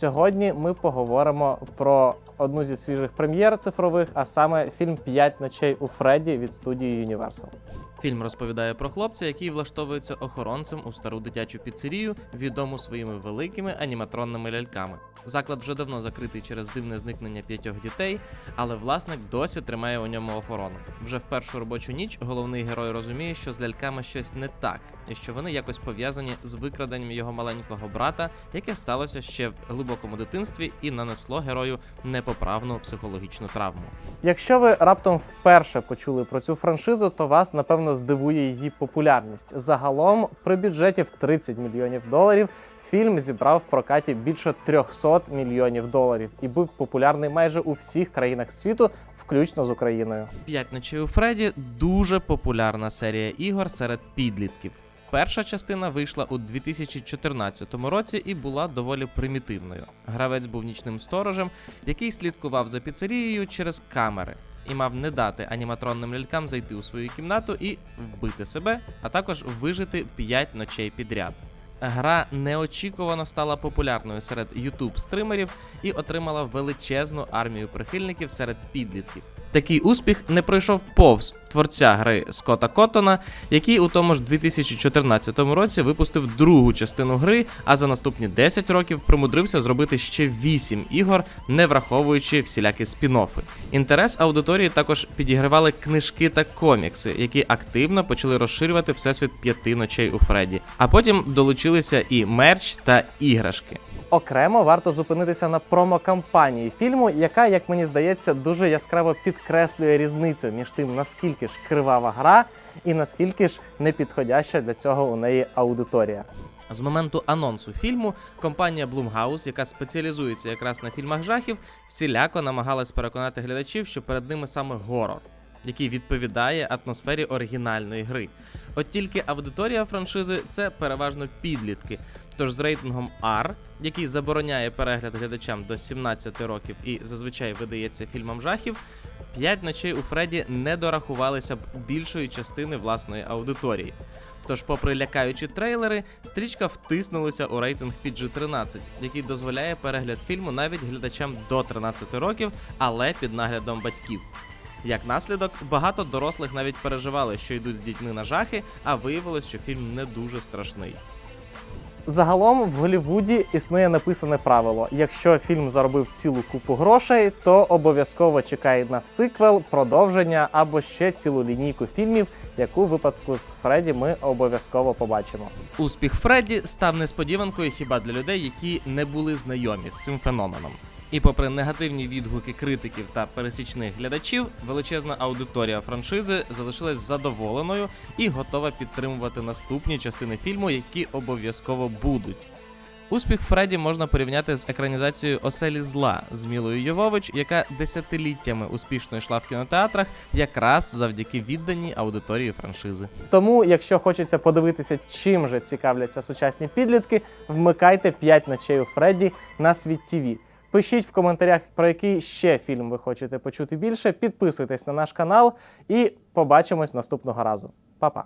Сьогодні ми поговоримо про одну зі свіжих прем'єр цифрових, а саме фільм П'ять ночей у Фредді від студії Universal. Фільм розповідає про хлопця, який влаштовується охоронцем у стару дитячу піцерію, відому своїми великими аніматронними ляльками. Заклад вже давно закритий через дивне зникнення п'ятьох дітей, але власник досі тримає у ньому охорону. Вже в першу робочу ніч головний герой розуміє, що з ляльками щось не так, і що вони якось пов'язані з викраденням його маленького брата, яке сталося ще в глибокому дитинстві і нанесло герою непоправну психологічну травму. Якщо ви раптом вперше почули про цю франшизу, то вас напевно здивує її популярність. Загалом, при бюджеті в 30 мільйонів доларів, фільм зібрав в прокаті більше 300 мільйонів доларів і був популярний майже у всіх країнах світу, включно з Україною. П'ять ночей у Фредді дуже популярна серія ігор серед підлітків. Перша частина вийшла у 2014 році і була доволі примітивною. Гравець був нічним сторожем, який слідкував за піцерією через камери і мав не дати аніматронним лялькам зайти у свою кімнату і вбити себе, а також вижити 5 ночей підряд. Гра неочікувано стала популярною серед youtube стримерів і отримала величезну армію прихильників серед підлітків. Такий успіх не пройшов повз творця гри Скотта Коттона, який у тому ж 2014 році випустив другу частину гри, а за наступні 10 років примудрився зробити ще 8 ігор, не враховуючи всілякі спін-оффи. Інтерес аудиторії також підігривали книжки та комікси, які активно почали розширювати всесвіт п'яти ночей у Фредді. А потім долучилися і мерч та іграшки. Окремо варто зупинитися на промокампанії фільму, яка, як мені здається, дуже яскраво підкреслює різницю між тим, наскільки ж кривава гра і наскільки ж непідходяща для цього у неї аудиторія. З моменту анонсу фільму компанія Blumhouse, яка спеціалізується якраз на фільмах жахів, всіляко намагалась переконати глядачів, що перед ними саме горор, який відповідає атмосфері оригінальної гри. От тільки аудиторія франшизи це переважно підлітки. Тож з рейтингом R, який забороняє перегляд глядачам до 17 років і зазвичай видається фільмам жахів, «П'ять ночей у Фредді не дорахувалися б більшої частини власної аудиторії. Тож, попри лякаючі трейлери, стрічка втиснулася у рейтинг PG-13, який дозволяє перегляд фільму навіть глядачам до 13 років, але під наглядом батьків. Як наслідок, багато дорослих навіть переживали, що йдуть з дітьми на жахи, а виявилось, що фільм не дуже страшний. Загалом в Голлівуді існує написане правило: якщо фільм заробив цілу купу грошей, то обов'язково чекає на сиквел, продовження або ще цілу лінійку фільмів, яку в випадку з Фредді ми обов'язково побачимо. Успіх Фредді став несподіванкою хіба для людей, які не були знайомі з цим феноменом. І попри негативні відгуки критиків та пересічних глядачів, величезна аудиторія франшизи залишилась задоволеною і готова підтримувати наступні частини фільму, які обов'язково будуть. Успіх Фредді можна порівняти з екранізацією Оселі зла з Мілою Йовович, яка десятиліттями успішно йшла в кінотеатрах, якраз завдяки відданій аудиторії франшизи. Тому, якщо хочеться подивитися, чим же цікавляться сучасні підлітки, вмикайте 5 ночей у Фредді на світ ТВ. Пишіть в коментарях, про який ще фільм ви хочете почути більше. Підписуйтесь на наш канал і побачимось наступного разу. Па-па!